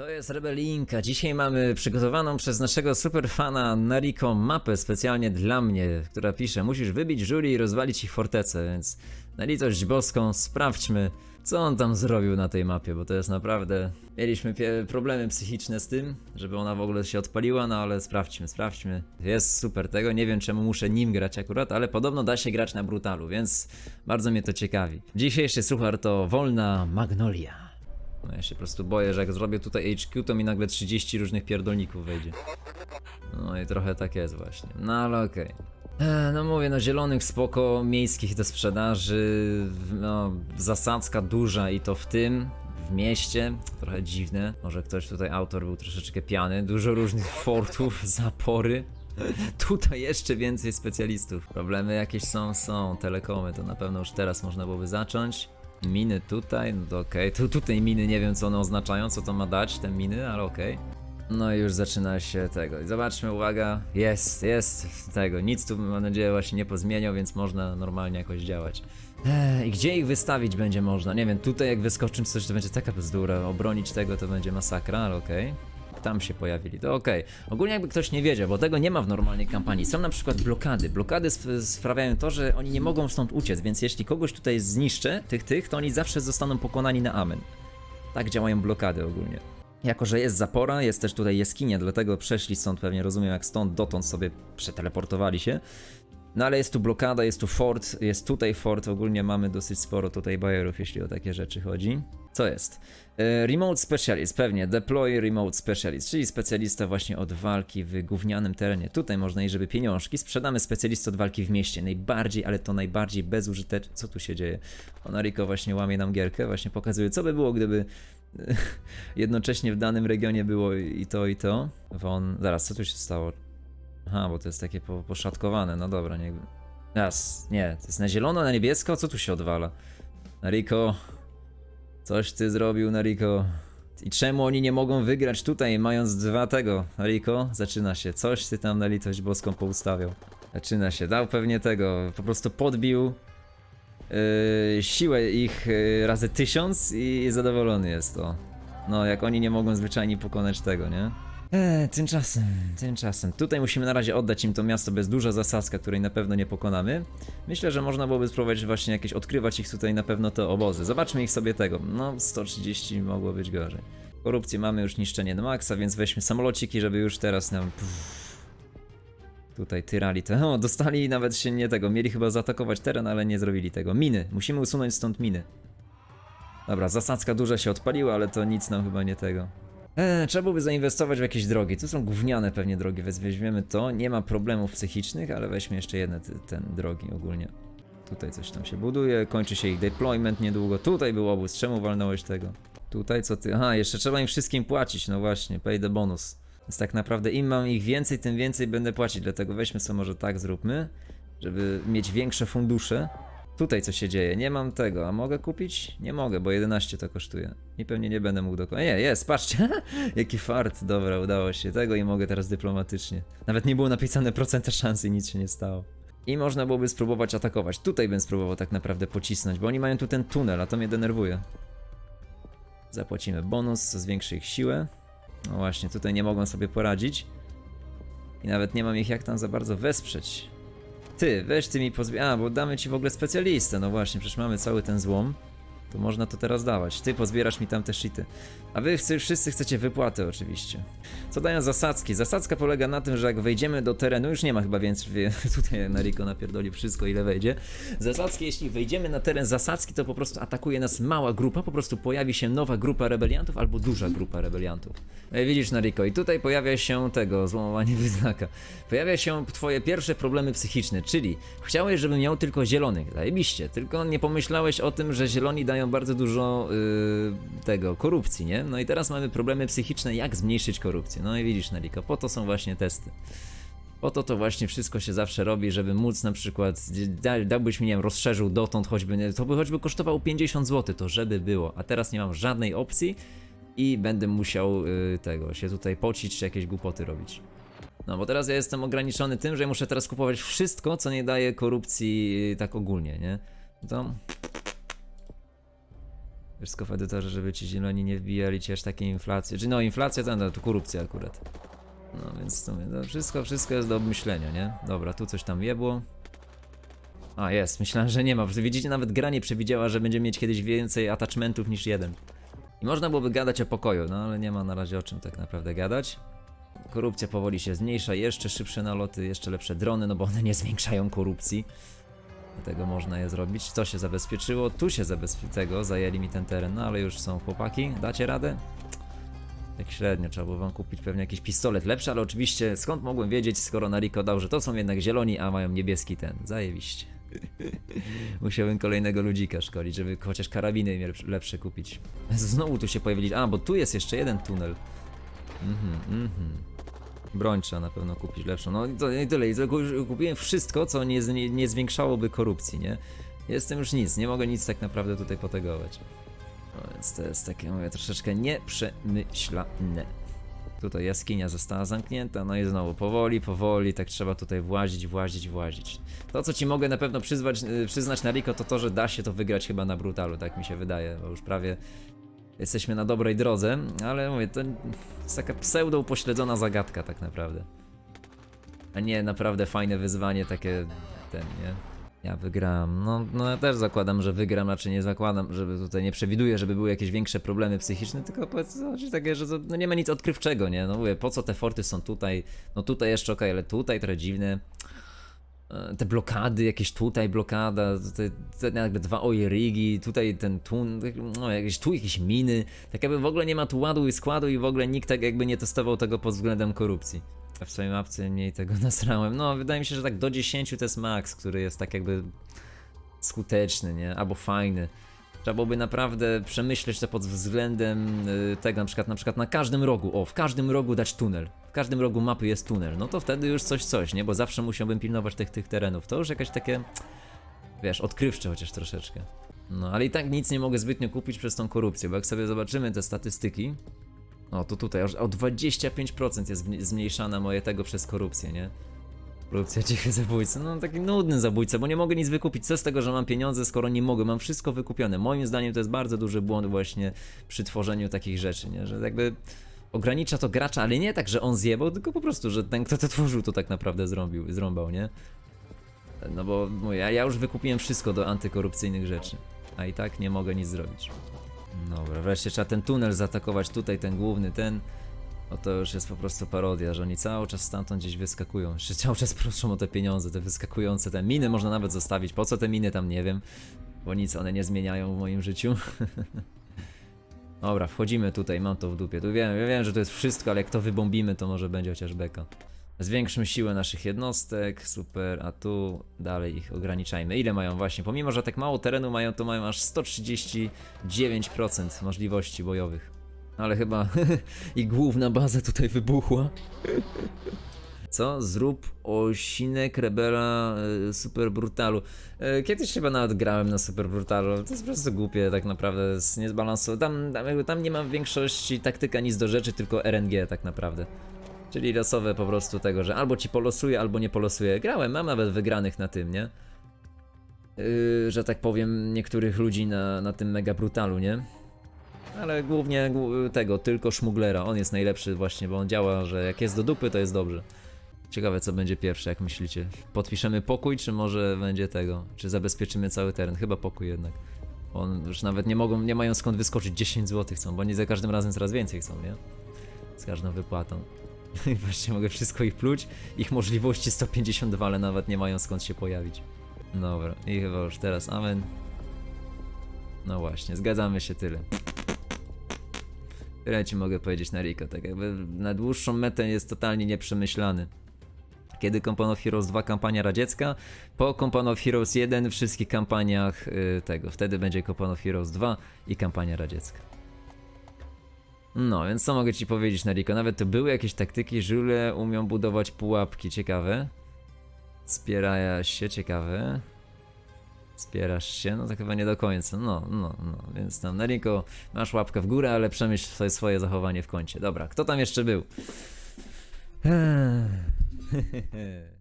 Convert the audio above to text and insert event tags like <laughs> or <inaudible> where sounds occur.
To jest Rebelinka. Dzisiaj mamy przygotowaną przez naszego superfana Nariko mapę specjalnie dla mnie, która pisze musisz wybić jury i rozwalić ich fortecę, więc na litość boską sprawdźmy co on tam zrobił na tej mapie, bo to jest naprawdę... Mieliśmy problemy psychiczne z tym, żeby ona w ogóle się odpaliła, no ale sprawdźmy, sprawdźmy. Jest super tego, nie wiem czemu muszę nim grać akurat, ale podobno da się grać na brutalu, więc bardzo mnie to ciekawi. Dzisiejszy suchar to Wolna Magnolia. No ja się po prostu boję, że jak zrobię tutaj HQ, to mi nagle 30 różnych pierdolników wejdzie. No i trochę tak jest właśnie. No ale okej. E, No mówię, no zielonych spoko, miejskich do sprzedaży, no zasadzka duża i to w tym, w mieście, trochę dziwne. Może ktoś tutaj, autor był troszeczkę piany, dużo różnych <laughs> fortów, zapory. <laughs> Tutaj jeszcze więcej specjalistów. Problemy jakieś są, są. Telekomy to na pewno już teraz można byłoby zacząć. Miny tutaj, no to okej. Tu, tutaj miny nie wiem co one oznaczają, co to ma dać, te miny, ale okej. No i już zaczyna się tego. Zobaczmy, uwaga, jest, jest tego. Nic tu mam nadzieję właśnie nie pozmieniał, więc można normalnie jakoś działać. Ech, I gdzie ich wystawić będzie można? Nie wiem, tutaj jak wyskoczyć coś, to będzie taka bzdura. Obronić tego to będzie masakra, ale okej. Tam się pojawili, to okej. Ogólnie jakby ktoś nie wiedział, bo tego nie ma w normalnej kampanii. Są na przykład blokady. Blokady sp- sprawiają to, że oni nie mogą stąd uciec, więc jeśli kogoś tutaj zniszczę, tych, tych, to oni zawsze zostaną pokonani na amen. Tak działają blokady ogólnie. Jako, że jest zapora, jest też tutaj jaskinia, dlatego przeszli stąd pewnie, rozumiem, jak stąd dotąd sobie przeteleportowali się. No ale jest tu blokada, jest tu fort, jest tutaj fort, ogólnie mamy dosyć sporo tutaj bajerów, jeśli o takie rzeczy chodzi. Co jest? E, Remote Specialist, pewnie, Deploy Remote Specialist, czyli specjalista właśnie od walki w gównianym terenie. Tutaj można i żeby pieniążki, sprzedamy specjalistę od walki w mieście, najbardziej, ale to najbardziej bezużyteczne. Co tu się dzieje? Onariko właśnie łamie nam gierkę, właśnie pokazuje, co by było, gdyby <laughs> jednocześnie w danym regionie było i to, i to. Won, zaraz, co tu się stało? Aha, bo to jest takie po, poszatkowane, no dobra, niech... Raz, nie, to jest na zielono, na niebiesko, co tu się odwala? Nariko, coś ty zrobił, Nariko. I czemu oni nie mogą wygrać tutaj, mając dwa tego? Nariko, zaczyna się, coś ty tam na litość boską poustawiał. Zaczyna się, dał pewnie tego, po prostu podbił yy, siłę ich yy, razy tysiąc i zadowolony jest to. No, jak oni nie mogą zwyczajnie pokonać tego, nie? Eee, tymczasem, tymczasem. Tutaj musimy na razie oddać im to miasto bez duża zasadzka, której na pewno nie pokonamy. Myślę, że można byłoby spróbować właśnie jakieś odkrywać ich tutaj na pewno te obozy. Zobaczmy ich sobie tego. No, 130 mogło być gorzej. Korupcję mamy już niszczenie do maksa, więc weźmy samolociki, żeby już teraz nam... Pff, tutaj tyrali te... <laughs> O, dostali nawet się nie tego. Mieli chyba zaatakować teren, ale nie zrobili tego. Miny. Musimy usunąć stąd miny. Dobra, zasadzka duża się odpaliła, ale to nic nam chyba nie tego. Eee, trzeba byłoby zainwestować w jakieś drogi. Tu są gówniane pewnie drogi, więc weźmiemy to. Nie ma problemów psychicznych, ale weźmy jeszcze jedne te, ten drogi ogólnie. Tutaj coś tam się buduje, kończy się ich deployment niedługo. Tutaj był obóz, czemu walnąłeś tego? Tutaj co ty? Aha, jeszcze trzeba im wszystkim płacić, no właśnie, pay the bonus. Więc tak naprawdę im mam ich więcej, tym więcej będę płacić, dlatego weźmy sobie może tak zróbmy, żeby mieć większe fundusze. Tutaj co się dzieje? Nie mam tego, a mogę kupić? Nie mogę, bo 11 to kosztuje. I pewnie nie będę mógł dokładnie. Nie, jest, patrzcie, <laughs> jaki fart, dobra, udało się tego i mogę teraz dyplomatycznie. Nawet nie było napisane procenta szansy i nic się nie stało. I można byłoby spróbować atakować. Tutaj bym spróbował tak naprawdę pocisnąć, bo oni mają tu ten tunel, a to mnie denerwuje. Zapłacimy bonus, co zwiększy ich siłę. No właśnie, tutaj nie mogą sobie poradzić. I nawet nie mam ich jak tam za bardzo wesprzeć. Ty, weź ty mi pozbierz. A, bo damy ci w ogóle specjalistę. No właśnie, przecież mamy cały ten złom. To można to teraz dawać. Ty pozbierasz mi tam te shity. A wy chce, wszyscy chcecie wypłaty oczywiście. Co dają zasadzki? Zasadzka polega na tym, że jak wejdziemy do terenu, już nie ma chyba więcej, <laughs> tutaj Nariko napierdoli wszystko ile wejdzie. Zasadzki, jeśli wejdziemy na teren zasadzki, to po prostu atakuje nas mała grupa, po prostu pojawi się nowa grupa rebeliantów albo duża grupa rebeliantów. Ej, widzisz Nariko, i tutaj pojawia się tego, złomowanie wyznaka. Pojawia się twoje pierwsze problemy psychiczne, czyli chciałeś, żebym miał tylko zielonych, zajebiście, tylko nie pomyślałeś o tym, że zieloni dają bardzo dużo yy, tego, korupcji, nie? No i teraz mamy problemy psychiczne, jak zmniejszyć korupcję. No i widzisz Nariko, po to są właśnie testy. Po to to właśnie wszystko się zawsze robi, żeby móc na przykład, da, dałbyś mi, nie wiem, rozszerzył dotąd choćby, nie, to by choćby kosztowało 50 zł, to żeby było, a teraz nie mam żadnej opcji i będę musiał y, tego, się tutaj pocić, czy jakieś głupoty robić. No bo teraz ja jestem ograniczony tym, że muszę teraz kupować wszystko, co nie daje korupcji y, tak ogólnie, nie? To... Wszystko w edytorze, żeby ci zieloni nie wbijali cię aż takiej inflacji. Czy no, inflacja to, no, to korupcja akurat. No więc sumie, no, wszystko, wszystko jest do obmyślenia, nie? Dobra, tu coś tam jebło. A, jest, myślałem, że nie ma. Widzicie, nawet gra nie przewidziała, że będziemy mieć kiedyś więcej attachmentów niż jeden. I można byłoby gadać o pokoju, no ale nie ma na razie o czym tak naprawdę gadać. Korupcja powoli się zmniejsza, jeszcze szybsze naloty, jeszcze lepsze drony, no bo one nie zwiększają korupcji. Dlatego można je zrobić. To się zabezpieczyło, tu się zabezpieczyło, zajęli mi ten teren, no ale już są chłopaki. Dacie radę? Tak średnio, trzeba było wam kupić pewnie jakiś pistolet lepszy, ale oczywiście skąd mogłem wiedzieć, skoro Nariko dał, że to są jednak zieloni, a mają niebieski ten. Zajebiście. <laughs> Musiałem kolejnego ludzika szkolić, żeby chociaż karabiny mieli lepsze kupić. Znowu tu się pojawili. A, bo tu jest jeszcze jeden tunel. Mhm, mhm. Broń trzeba na pewno kupić lepszą. No i to i tyle. I to ku- kupiłem wszystko, co nie, nie, nie zwiększałoby korupcji, nie? Jestem już nic, nie mogę nic tak naprawdę tutaj potegować. No więc to jest takie, mówię, troszeczkę nieprzemyślane. Tutaj jaskinia została zamknięta, no i znowu powoli, powoli, tak trzeba tutaj włazić, włazić, włazić. To, co ci mogę na pewno przyzwać, y, przyznać na Riko, to to, że da się to wygrać chyba na brutalu, tak mi się wydaje, bo już prawie jesteśmy na dobrej drodze, ale mówię, to jest taka pseudo upośledzona zagadka tak naprawdę. A nie naprawdę fajne wyzwanie, takie ten, nie? Ja wygram. No, no ja też zakładam, że wygram, raczej nie zakładam, żeby tutaj nie przewiduję, żeby były jakieś większe problemy psychiczne, tylko powiedzmy chodzi takie, że to, no nie ma nic odkrywczego, nie? No mówię, po co te forty są tutaj? No tutaj jeszcze okej, ale tutaj trochę dziwne. E, Te blokady, jakieś tutaj blokada, tutaj, tutaj nagle dwa ojerigi, tutaj ten tun, no jakieś tu jakieś miny, tak jakby w ogóle nie ma tu ładu i składu i w ogóle nikt tak jakby nie testował tego pod względem korupcji. A w swojej mapce mniej tego <laughs> nasrałem. No, wydaje mi się, że tak do 10 to jest max, który jest tak jakby skuteczny, nie? Albo fajny. Trzeba byłoby naprawdę przemyśleć to pod względem y, tego, na przykład, na przykład na każdym rogu, o, w każdym rogu dać tunel. W każdym rogu mapy jest tunel. No to wtedy już coś, coś, nie? Bo zawsze musiałbym pilnować tych, tych terenów. To już jakieś takie, wiesz, odkrywcze chociaż troszeczkę. No, ale i tak nic nie mogę zbytnio kupić przez tą korupcję, bo jak sobie zobaczymy te statystyki, o, to tutaj aż o 25% jest zm- zmniejszana moje tego przez korupcję, nie? Korupcja cichy zabójca. No taki nudny zabójca, bo nie mogę nic wykupić. Co z tego, że mam pieniądze, skoro nie mogę? Mam wszystko wykupione. Moim zdaniem to jest bardzo duży błąd właśnie przy tworzeniu takich rzeczy, nie? Że jakby ogranicza to gracza, ale nie tak, że on zjebał, tylko po prostu, że ten, kto to tworzył, to tak naprawdę zrobił, zrąbał, nie? No bo mówię, ja, ja już wykupiłem wszystko do antykorupcyjnych rzeczy, a i tak nie mogę nic zrobić. Dobra, wreszcie trzeba ten tunel zaatakować, tutaj ten główny, ten. No to już jest po prostu parodia, że oni cały czas stamtąd gdzieś wyskakują. Jeszcze cały czas proszą o te pieniądze, te wyskakujące, te miny można nawet zostawić. Po co te miny tam, nie wiem. Bo nic one nie zmieniają w moim życiu. <laughs> Dobra, wchodzimy tutaj, mam to w dupie. Tu wiem, ja wiem, że to jest wszystko, ale jak to wybombimy, to może będzie chociaż beka. Zwiększmy siłę naszych jednostek, super, a tu dalej ich ograniczajmy. Ile mają właśnie? Pomimo, że tak mało terenu mają, to mają aż 139% możliwości bojowych. Ale chyba <laughs> i główna baza tutaj wybuchła. <laughs> Co? Zrób osinek Rebela e, Super Brutalu. E, Kiedyś chyba nawet grałem na Super Brutalu. To jest po prostu głupie, tak naprawdę. Jest niezbalansowane. Tam, tam, tam nie ma w większości taktyka nic do rzeczy, tylko RNG tak naprawdę. Czyli losowe po prostu tego, że albo ci polosuje, albo nie polosuje. Grałem, mam nawet wygranych na tym, nie? Yy, że tak powiem, niektórych ludzi na, na tym mega brutalu, nie? Ale głównie głó- tego, tylko szmuglera. On jest najlepszy właśnie, bo on działa, że jak jest do dupy, to jest dobrze. Ciekawe, co będzie pierwsze, jak myślicie? Podpiszemy pokój, czy może będzie tego? Czy zabezpieczymy cały teren? Chyba pokój jednak. On już nawet nie mogą, nie mają skąd wyskoczyć 10 zł chcą, bo oni za każdym razem coraz więcej chcą, nie? Z każdą wypłatą. <laughs> I właśnie mogę wszystko ich pluć. Ich możliwości 152, ale nawet nie mają skąd się pojawić. Dobra, i chyba już teraz amen. No właśnie, zgadzamy się tyle. Tyle ci mogę powiedzieć na Riko, tak jakby na dłuższą metę jest totalnie nieprzemyślany. Kiedy Company of Heroes 2 kampania radziecka, po Company of Heroes 1 w wszystkich kampaniach y, tego, wtedy będzie Company of Heroes 2 i kampania radziecka. No, więc co mogę ci powiedzieć na Riko? Nawet to były jakieś taktyki, żule umią budować pułapki, ciekawe. Spieraja się, ciekawe. Spierasz się? No to chyba nie do końca. No, no, no. Więc tam na Riko masz łapkę w górę, ale przemyśl swoje, swoje zachowanie w kącie. Dobra, kto tam jeszcze był? <laughs>